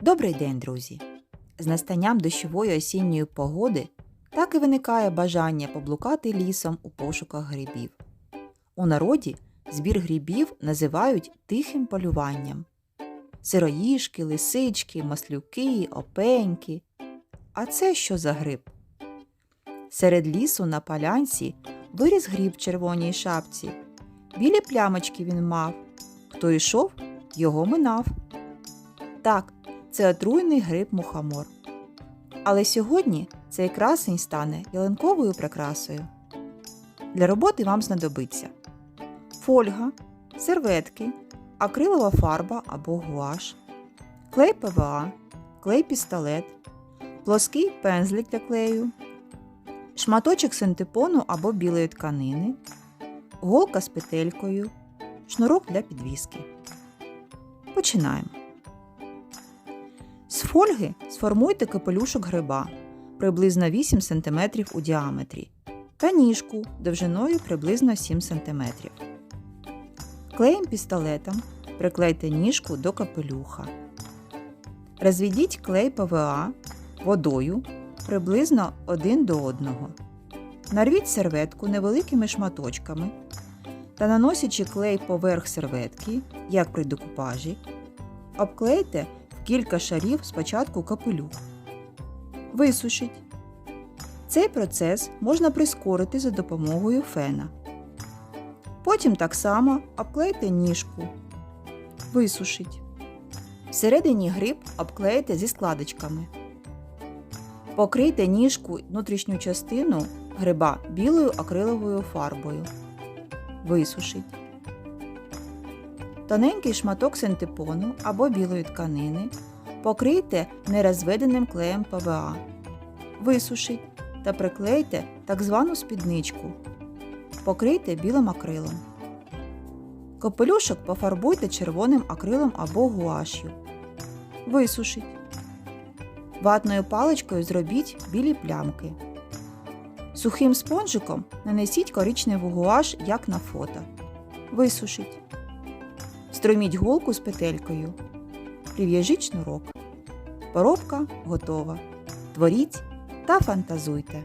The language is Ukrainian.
Добрий день, друзі! З настанням дощової осінньої погоди так і виникає бажання поблукати лісом у пошуках грибів. У народі збір грибів називають тихим полюванням. Сироїшки, лисички, маслюки, опеньки. А це що за гриб? Серед лісу на полянці виріс гриб в червоній шапці. Білі плямочки він мав. Хто йшов, його минав. Так, це отруйний гриб мухомор. Але сьогодні цей красень стане ялинковою прикрасою. Для роботи вам знадобиться фольга, серветки, акрилова фарба або гуаш, клей ПВА, клей пістолет, плоский пензлик для клею, шматочок синтепону або білої тканини, голка з петелькою, шнурок для підвіски. Починаємо. Фольги сформуйте капелюшок гриба приблизно 8 см у діаметрі та ніжку довжиною приблизно 7 см. Клеєм пістолетом приклейте ніжку до капелюха. Розведіть клей ПВА водою приблизно 1 до 1. Нарвіть серветку невеликими шматочками та наносячи клей поверх серветки, як при декупажі, обклейте кілька шарів спочатку капелюх. Висушіть. Цей процес можна прискорити за допомогою фена. Потім так само обклейте ніжку. Висушіть. Всередині гриб обклейте зі складочками. Покрийте ніжку внутрішню частину гриба білою акриловою фарбою. Висушіть. Тоненький шматок синтепону або білої тканини покрийте нерозведеним клеєм ПВА. Висушіть та приклейте так звану спідничку. Покрийте білим акрилом. Капелюшок пофарбуйте червоним акрилом або гуаш'ю. Висушіть. Ватною паличкою зробіть білі плямки. Сухим спонжиком нанесіть коричневий гуаш, як на фото. Висушіть. Струміть голку з петелькою. Прив'яжіть шнурок. Поробка готова. Творіть та фантазуйте.